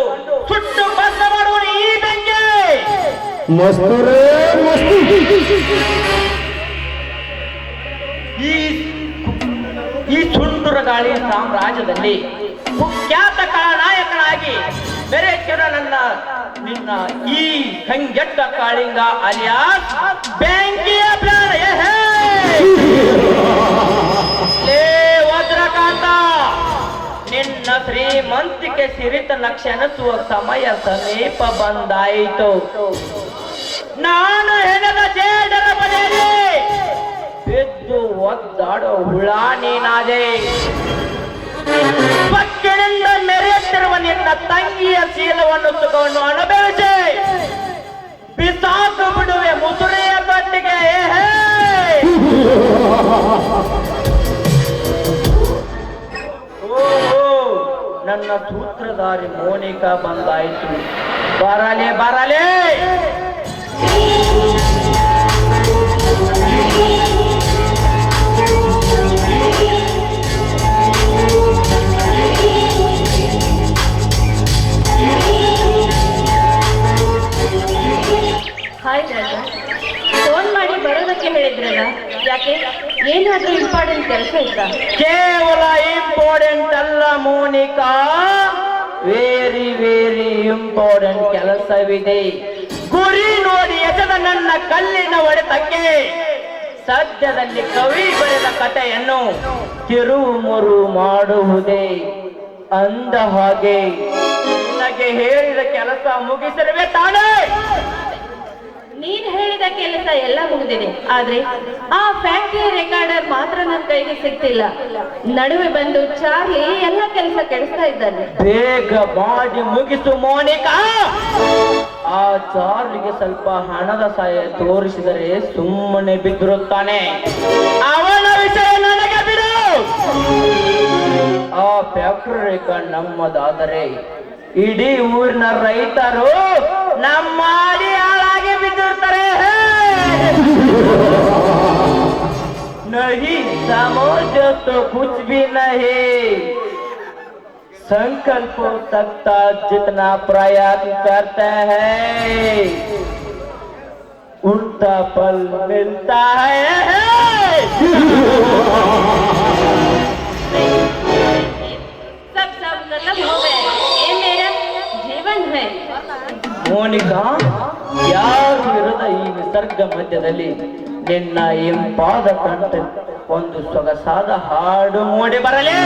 ಸುತ್ತಿಕೊಂಡು ಸುಟ್ಟು ಭಸ್ಮ ಮಾಡುವ ಈ ದಂಗೆ ಮಸ್ತ್. ಈ ಈ ಚುಂಡುರ ಗಾಳಿಯ ಸಾಮ್ರಾಜ್ಯದಲ್ಲಿ ಕುಖ್ಯಾತ ನಾಯಕನಾಗಿ ಬೆರೆತಿರೋ ನನ್ನ ನಿನ್ನ ಈ ಕಂಗೆಟ್ಟ ಕಾಳಿಂಗ ಅಲಿಯಾಸ್ ಬ್ಯಾಂಕಿಯ ಪ್ರಾಣ ನಿನ್ನ ಶ್ರೀಮಂತಿಕೆ ಸಿರಿತ ಲಕ್ಷಣಿಸುವ ಸಮಯ ಸಮೀಪ ಬಂದಾಯಿತು. ನಾನು ಹೆಣದ ಜೇಡರ ಮನೆಯಲ್ಲಿ ಬಿದ್ದು ಒದ್ದಾಡೋ ಹುಳ ನೀನಾದೆ. ಪಕ್ಕಿನಿಂದ ಮೆರೆಯುತ್ತಿರುವ ನಿನ್ನ ತಂಗಿಯ ಶೀಲವನ್ನು ತಗೊಂಡು ಅನುಭವಿಸಿ. ಬಿಸಾಕು ಬಿಡುವೆ ಮುಸುರೆಯ ಕಟ್ಟಿಗೆ ಏಹೇ! ನನ್ನ ಸೂತ್ರಧಾರಿ ಮೋನಿಕಾ ಬಂದಾಯಿತು. ಬರಲೆ ಬರಲೆ! ಫೋನ್ ಮಾಡಿ ಬರೋದಕ್ಕೆ ಹೇಳಿದ್ರಲ್ಲ ಯಾಕೆ? ಏನಾದ್ರೂ ಇಂಪಾರ್ಟೆಂಟ್ ಕೆಲಸ ಇತ್ತ ಕೇವಲ ಇಂಪಾರ್ಟೆಂಟ್ ಅಲ್ಲ ಮೋನಿಕಾ? ವೆರಿ ವೆರಿ ಇಂಪಾರ್ಟೆಂಟ್ ಕೆಲಸವಿದೆ. ಗುರಿ ನೋಡಿ ಎಸೆದ ನನ್ನ ಕಲ್ಲಿನ ಹೊಡೆತಕ್ಕೆ. ಸದ್ಯದಲ್ಲಿ ಕವಿ ಬರೆದ ಕಥೆಯನ್ನು ತಿರುಮುರು ಮಾಡುವುದೇ. ಅಂದ ಹಾಗೆ, ನನಗೆ ಹೇಳಿದ ಕೆಲಸ ಮುಗಿಸಿರುವೆ ತಾನೇ. ನೀನ್ ಹೇಳಿದ ಕೆಲಸ ಎಲ್ಲ ಮುಗಿದಿದೆ. ಆದ್ರೆ ಆ ಫ್ಯಾಕ್ಟರಿ ರೆಕಾರ್ಡರ್ ಮಾತ್ರ ನನ್ನ ಕೈಗೆ ಸಿಗ್ತಿಲ್ಲ. ನಡುವೆ ಬಂದು ಚಾರ್ಲಿ ಎಲ್ಲ ಕೆಲಸ ಕೆಡಿಸ್ತಾ ಇದ್ದಾನೆ. ಬೇಗ ಮಾಡಿ ಮುಗಿಸು, ಮೋನಿಕಾ! ಆ ಚಾರ್ಲಿಗೆ ಸ್ವಲ್ಪ ಹಣದ ಸಹಾಯ ತೋರಿಸಿದರೆ ಸುಮ್ಮನೆ ಬಿದ್ದಿರುತ್ತಾನೆ. ಅವನ ವಿಷಯ ನನಗೆ ಬಿಡು! ಆ ಫ್ಯಾಕ್ಟರಿ ರೆಕಾರ್ಡ್ ನಮ್ಮದಾದರೆ ಇಡೀ ಊರಿನ ರೈತರು ನಮ್ಮ ಮಾಡಿ तो कुछ भी नहीं संकल्प हो सकता जितना प्रयत्न करते हैं उल्टा फल मिलता है सब सब खत्म हो गया ये मेरा जीवन है ಮೋನಿಕಾ ಯಾರು ಇರದ ಈ ನಿಸರ್ಗ ಮಧ್ಯದಲ್ಲಿ ನಿನ್ನ ಇಂಪಾದ ಕಂಠ ಒಂದು ಸೊಗಸಾದ ಹಾಡು ಮೂಡಿ ಬರಲಿ.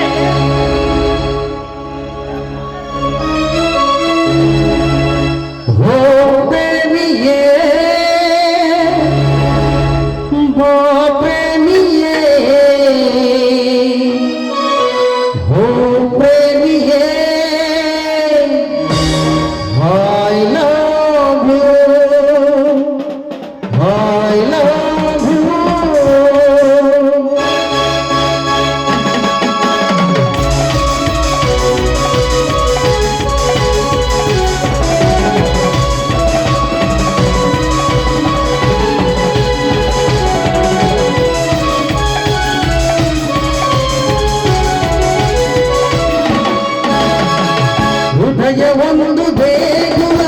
ಹೃದಯ ಒಂದು ದೇಗುಲ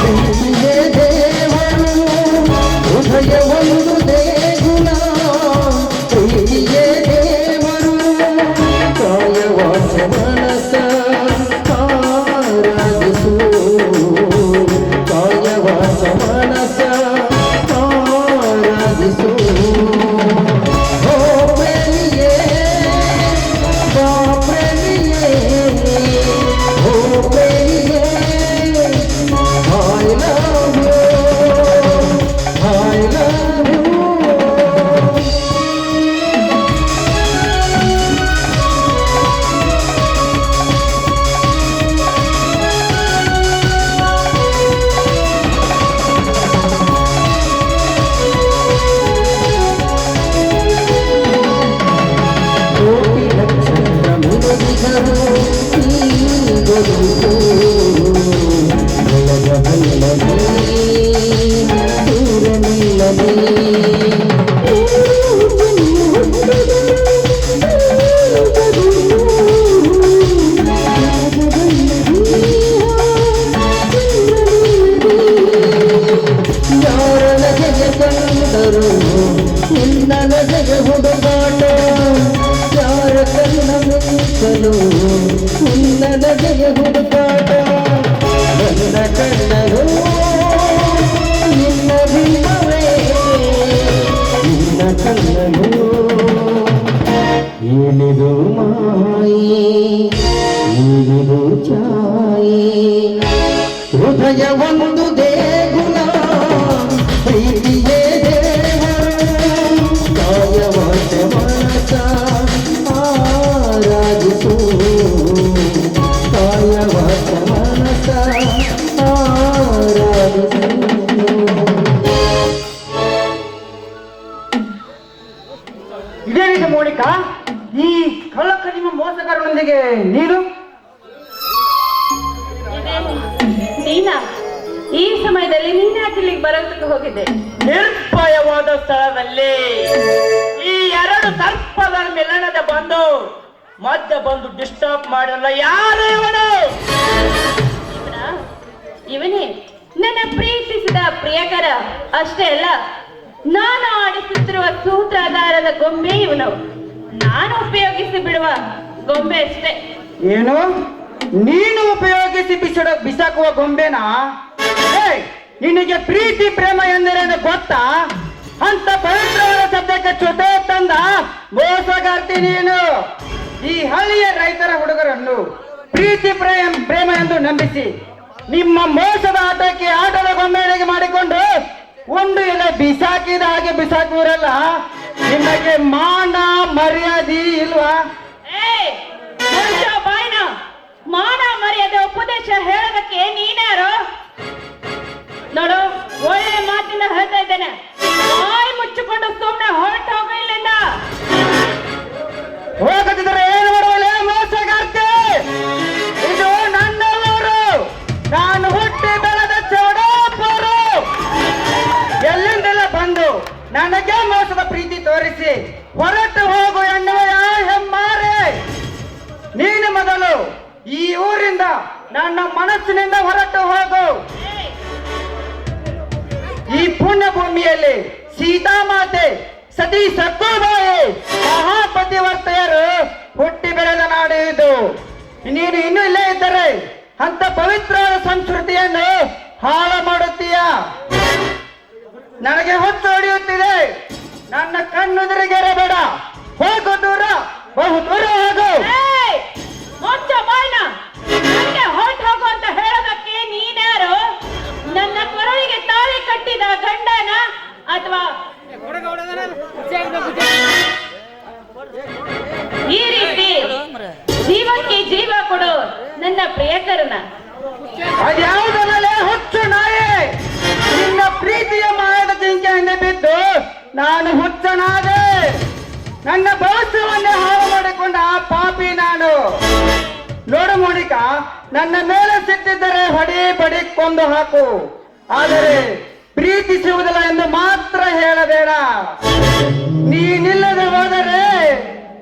ಪ್ರೀತಿಯೇ ದೇವರು ಹೃದಯ ಏನಿದು ಮಾಯೆ ಏನಿದು ಛಾಯೆ ಹೃದಯ ನೀನು? ನೀನಾ? ಈ ಸಮಯದಲ್ಲಿ ನೀನ್ ಯಾಕೆ ಇಲ್ಲಿಗೆ ಬರೋದಕ್ಕೆ ಹೋಗಿದ್ದೆ. ನಿರ್ಭಯವಾದ ಸ್ಥಳದಲ್ಲಿ ಈ ಎರಡು ಸರ್ಪಗಳ ಮಿಲನದ ಬಂದು ಮಧ್ಯ ಬಂದು ಡಿಸ್ಟರ್ಬ್ ಮಾಡಲ್ಲ ಯಾರು ಇವನು? ಇವನ? ಇವನೇ? ನನ್ನ ಪ್ರೀತಿಸಿದ ಪ್ರಿಯಕರ. ಅಷ್ಟೇ ಅಲ್ಲ ನಾನು ಆಡಿಸುತ್ತಿರುವ ಸೂತ್ರಧಾರದ ಗೊಂಬೆ ಇವನು. ನಾನು ಉಪಯೋಗಿಸಿ ಬಿಡುವ ಗೊಂಬೆ ಅಷ್ಟೇ ಏನು? ನೀನು ಉಪಯೋಗಿಸಿ ಬಿಸಿಡ ಬಿಸಾಕುವ ಗೊಂಬೆನಾ? ನಿನಗೆ ಪ್ರೀತಿ, ಪ್ರೇಮ ಎಂದರೇನು ಗೊತ್ತಾ? ಅಂತ ಪವಿತ್ರವಾದ ಸದ್ಯಕ್ಕೆ ಜೊತೆ ತಂದ ಮೋಸಗಾರ್ತಿ ನೀನು. ಈ ಹಳ್ಳಿಯ ರೈತರ ಹುಡುಗರನ್ನು ಪ್ರೀತಿ, ಪ್ರೇಮ ಪ್ರೇಮ ಎಂದು ನಂಬಿಸಿ ನಿಮ್ಮ ಮೋಸದ ಆಟಕ್ಕೆ ಆಟದ ಗೊಂಬೆಗೆ ಮಾಡಿಕೊಂಡು ಒಂದು ಎಲೆ ಬಿಸಾಕಿದ ಹಾಗೆ ಬಿಸಾಕುವರಲ್ಲ, ನಿಮಗೆ ಮಾನ ಮರ್ಯಾದೆ ಇಲ್ವಾ? ಬಾಯ್ನ ಮಾನ ಮರ್ಯಾದೆ ಉಪದೇಶ ಹೇಳೋದಕ್ಕೆ ನೀನ್ಯಾರು ನೋಡು ಒಳ್ಳೆ ಮಾತಿನ ಹೇಳ್ತಾ ಇದ್ದೇನೆ. ಬಾಯಿ ಮುಚ್ಚಿಕೊಂಡು ಸುಮ್ಮನೆ ಈ ಪುಣ್ಯ ಭೂಮಿಯಲ್ಲಿ ಸೀತಾಮಾತೆ ಸತಿ ಸತ್ತೋಬಾಯಿ ಮಹಾಪತಿವರ್ತೆಯರು ಹುಟ್ಟಿ ಬೆಳೆದ ನಾಡು ಇದು. ನೀನು ಇನ್ನೂ ಇಲ್ಲೇ ಇದ್ದರೆ ಅಂತ ಪವಿತ್ರ ಸಂಸ್ಕೃತಿಯನ್ನು ಹಾಳು ಮಾಡುತ್ತೀಯ? ನನಗೆ ಹೊತ್ತು ಹೊಡೆಯುತ್ತಿದೆ. ನನ್ನ ಕಣ್ಣು ಕಣ್ಣುದುರಿಗೆರಬೇಡ ಹೋಗು ದೂರ, ಬಹು ದೂರ ಹೋಗು. ನನ್ನ ಮೇಲೆ ಸಿಟ್ಟಿದ್ದರೆ ಹೊಡಿ, ಬಡಿ, ಕೊಂದು ಹಾಕು. ಆದರೆ ಪ್ರೀತಿಸುವುದಿಲ್ಲ ಎಂದು ಮಾತ್ರ ಹೇಳಬೇಡ. ನೀನಿಲ್ಲದೆ ಹೋದರೆ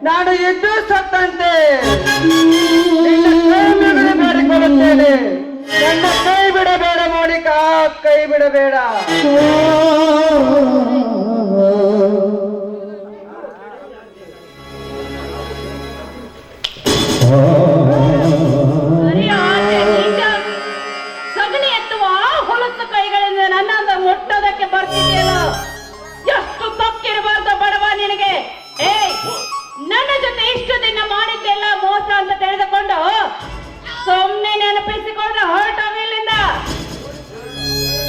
ನಾನು ಎದ್ದು ಸತ್ತಂತೆ. ಬೇಡಿಕೊಳ್ಳುತ್ತೇನೆ ನನ್ನ ಕೈ ಬಿಡಬೇಡ ಮೋನಿಕಾ, ಕೈ ಬಿಡಬೇಡ.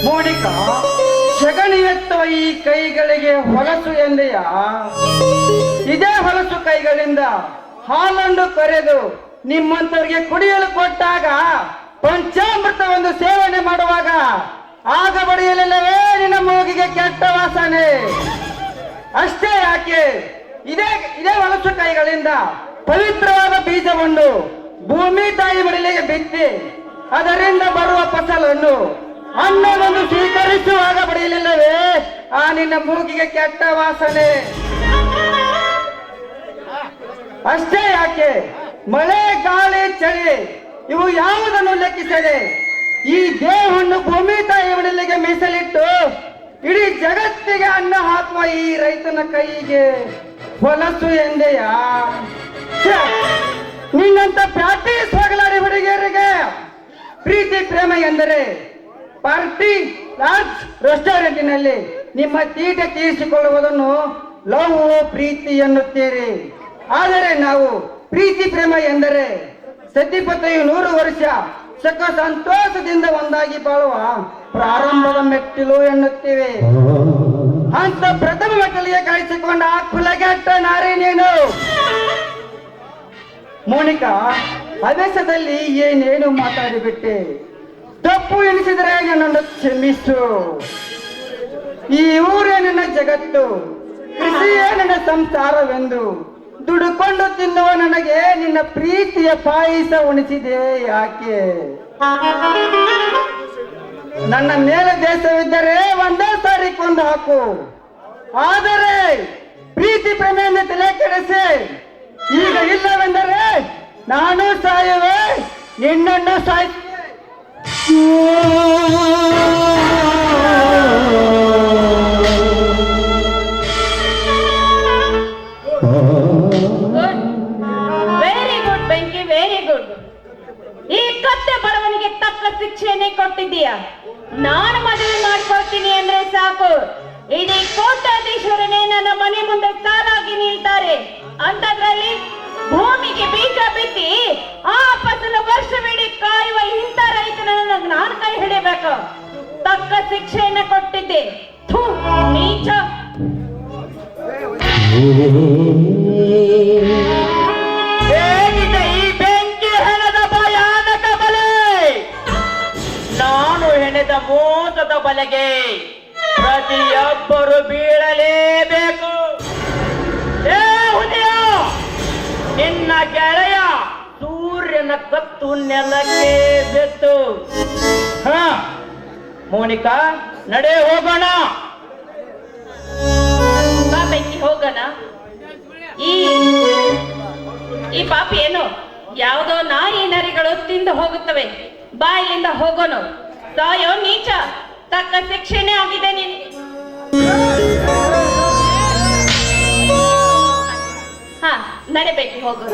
ಮೋನಿಕಾ ಎತ್ತುವ ಈ ಕೈಗಳಿಗೆ ಹೊಲಸು ಎಂದೆಯ? ಇದೇ ಹೊಲಸು ಕೈಗಳಿಂದ ಹಾಲನ್ನು ಕರೆದು ನಿಮ್ಮಂತವರಿಗೆ ಕುಡಿಯಲು ಕೊಟ್ಟಾಗ ಪಂಚಾಮೃತವನ್ನು ಸೇವನೆ ಮಾಡುವಾಗ ಆಗ ಬಡಿಯಲಿಲ್ಲವೇ ನಿನ್ನ ಮೂಗಿಗೆ ಕೆಟ್ಟ ವಾಸನೆ. ಅಷ್ಟೇ ಯಾಕೆ? ಇದೇ ಇದೇ ಹೊಲಸು ಕೈಗಳಿಂದ ಪವಿತ್ರವಾದ ಬೀಜವನ್ನು ಭೂಮಿ ತಾಯಿ ಮಡಿಲಿಗೆ ಬಿತ್ತಿ ಅದರಿಂದ ಬರುವ ಫಸಲನ್ನು ಅನ್ನವನ್ನು ಸ್ವೀಕರಿಸುವಾಗ ಪಡೆಯಲಿಲ್ಲವೇ? ಆ ನಿನ್ನ ಮೂಗಿಗೆ ಕೆಟ್ಟ ವಾಸನೆ. ಅಷ್ಟೇ ಯಾಕೆ? ಮಳೆ, ಗಾಳಿ, ಚಳಿ, ಇವು ಯಾವುದನ್ನು ಲೆಕ್ಕಿಸದೆ ಈ ದೇಹವನ್ನು ಭೂಮಿ ತಾಯಿ ಮಡಿಲಿಗೆ ಮೀಸಲಿಟ್ಟು ಇಡೀ ಜಗತ್ತಿಗೆ ಅನ್ನ ಹಾಕುವ ಈ ರೈತನ ಕೈಗೆ ಹೊಲಸು ಎಂದೆಯ! ನಿನ್ನಂತ ಪ್ಯಾಟಿ ಹೋಗಲಾರಿ ಹುಡುಗಿಯರಿಗೆ. ಪ್ರೀತಿ, ಪ್ರೇಮ ಎಂದರೆ ಪಾರ್ಟಿ ಲಾಡ್ಜ್ ರೆಸ್ಟೋರೆಂಟಿನಲ್ಲಿ ನಿಮ್ಮ ತೀಟೆ ತೀರಿಸಿಕೊಳ್ಳುವುದನ್ನು ಲವ್ ಪ್ರೀತಿ ಎನ್ನುತ್ತೀರಿ. ಆದರೆ ನಾವು ಪ್ರೀತಿ ಪ್ರೇಮ ಎಂದರೆ ಸತಿಪತಿಯು ನೂರು ವರ್ಷ ಸುಖ ಸಂತೋಷದಿಂದ ಒಂದಾಗಿ ಬಾಳುವ ಪ್ರಾರಂಭದ ಮೆಟ್ಟಿಲು ಎನ್ನುತ್ತೇವೆ. ಅಂತ ಪ್ರಥಮ ಮೆಟ್ಟಲಿಗೆ ಕಾಯಿಸಿಕೊಂಡ ಆ ಕುಲಗೆಟ್ಟ ನಾರಿ ನೀನು. ಮೋನಿಕಾ ಅಭ್ಯಾಸದಲ್ಲಿ ಏನೇನು ಮಾತಾಡಿಬಿಟ್ಟೆ? ತಪ್ಪು ಎನಿಸಿದರೆ ನನ್ನನ್ನು ಕ್ಷಮಿಸು. ಈ ಊರೇ ನನ್ನ ಜಗತ್ತು, ಕೃಷಿಯೇ ನನ್ನ ಸಂಸಾರವೆಂದು ದುಡುಕೊಂಡು ತಿನ್ನುವ ನನಗೆ ನಿನ್ನ ಪ್ರೀತಿಯ ಪಾಯಸ ಉಣಿಸಿದೆ ಯಾಕೆ? ನನ್ನ ಮೇಲೆ ದೇಶವಿದ್ದರೆ ಒಂದೇ ಸಾರಿ ಕೊಂದು ಹಾಕು. ಆದರೆ ಪ್ರೀತಿ ಪ್ರೇಮೆಯಿಂದ ತಲೆ ಕೆಡಿಸಿ. ಈಗ ಇಲ್ಲವೆಂದರೆ ನಾನು ಸಾಯುವೆ, ನಿನ್ನನ್ನು ಸಾಯ್ತೇನೆ. ಗುಡ್ ವೆರಿ ಗುಡ್ ಬೆಂಕಿ ವೆರಿ ಗುಡ್ ಈ ಕತ್ತೆ ಬಡವನಿಗೆ ತಕ್ಕ ಶಿಕ್ಷೆಯನ್ನೇ ಕೊಟ್ಟಿದ್ದೀಯ? ನಾನು ಮದುವೆ ಮಾಡ್ಕೊಳ್ತೀನಿ ಅಂದ್ರೆ ಸಾಕು. ಇಡೀ ಕೋಟ್ಯಾಧೀಶ್ವರನೇ ನನ್ನ ಮನೆ ಮುಂದೆ ಸಾಲಾಗಿ ನಿಲ್ತಾರೆ. ಅಂತದ್ರಲ್ಲಿ ಭೂಮಿಗೆ ಬೀಜ ಬಿತ್ತಿ ಆ ಫಸಲು ವರ್ಷವಿಡೀ ಕಾಯುವ ಇಂಥ ರೈತನನ್ನು ನಾನು ಕೈ ಹಿಡಿಬೇಕು. ತಕ್ಕ ಶಿಕ್ಷೆಯನ್ನ ಕೊಟ್ಟಿದ್ದೆ. ಥೂ, ನೀಚ. ಈ ಬೆಂಕಿ ಹೆಣದ ಬಲೆ? ನಾನು ಹೆಣೆದ ಮೋಸದ ಬಲೆಗೆ ಪ್ರತಿಯೊಬ್ಬರು ಬೀಳಲೇಬೇಕು ಕತ್ತು ನೆಲಕ್ಕೆ ಬೆತ್ತು. ಹ, ಮೋನಿಕಾ, ನಡೆ ಹೋಗೋಣ. ಹೋಗೋಣ. ಈ ಈ ಪಾಪಿ ಏನು? ಯಾವುದೋ ನಾಯಿ ನರಿಗಳು ತಿಂದು ಹೋಗುತ್ತವೆ. ಬಾ ಇಲ್ಲಿಂದ ಹೋಗೋನು. ಸಾಯೋ ನೀಚ, ತಕ್ಕ ಶಿಕ್ಷೆನೇ ಆಗಿದೆ ನೀನು. ಹಾ ನಡೆಬೇಕು ಹೋಗೋಣ